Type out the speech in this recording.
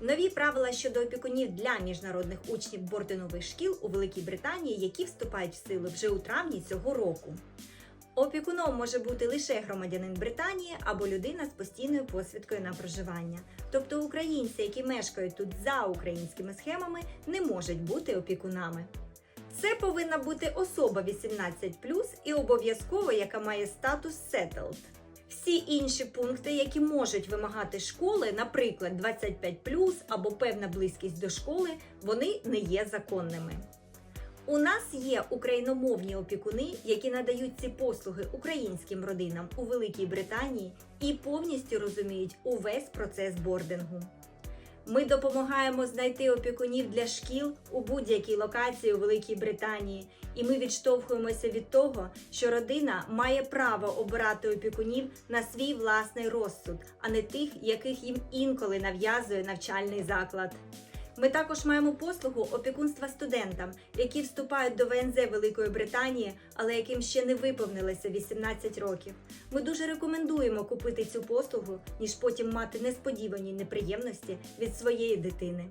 Нові правила щодо опікунів для міжнародних учнів бординових шкіл у Великій Британії, які вступають в силу вже у травні цього року. Опікуном може бути лише громадянин Британії або людина з постійною посвідкою на проживання. Тобто українці, які мешкають тут за українськими схемами, не можуть бути опікунами. Це повинна бути особа 18 і обов'язково, яка має статус settled. Всі інші пункти, які можуть вимагати школи, наприклад, 25 або певна близькість до школи, вони не є законними. У нас є україномовні опікуни, які надають ці послуги українським родинам у Великій Британії і повністю розуміють увесь процес бордингу. Ми допомагаємо знайти опікунів для шкіл у будь-якій локації у Великій Британії, і ми відштовхуємося від того, що родина має право обирати опікунів на свій власний розсуд, а не тих, яких їм інколи нав'язує навчальний заклад. Ми також маємо послугу опікунства студентам, які вступають до ВНЗ Великої Британії, але яким ще не виповнилося 18 років. Ми дуже рекомендуємо купити цю послугу, ніж потім мати несподівані неприємності від своєї дитини.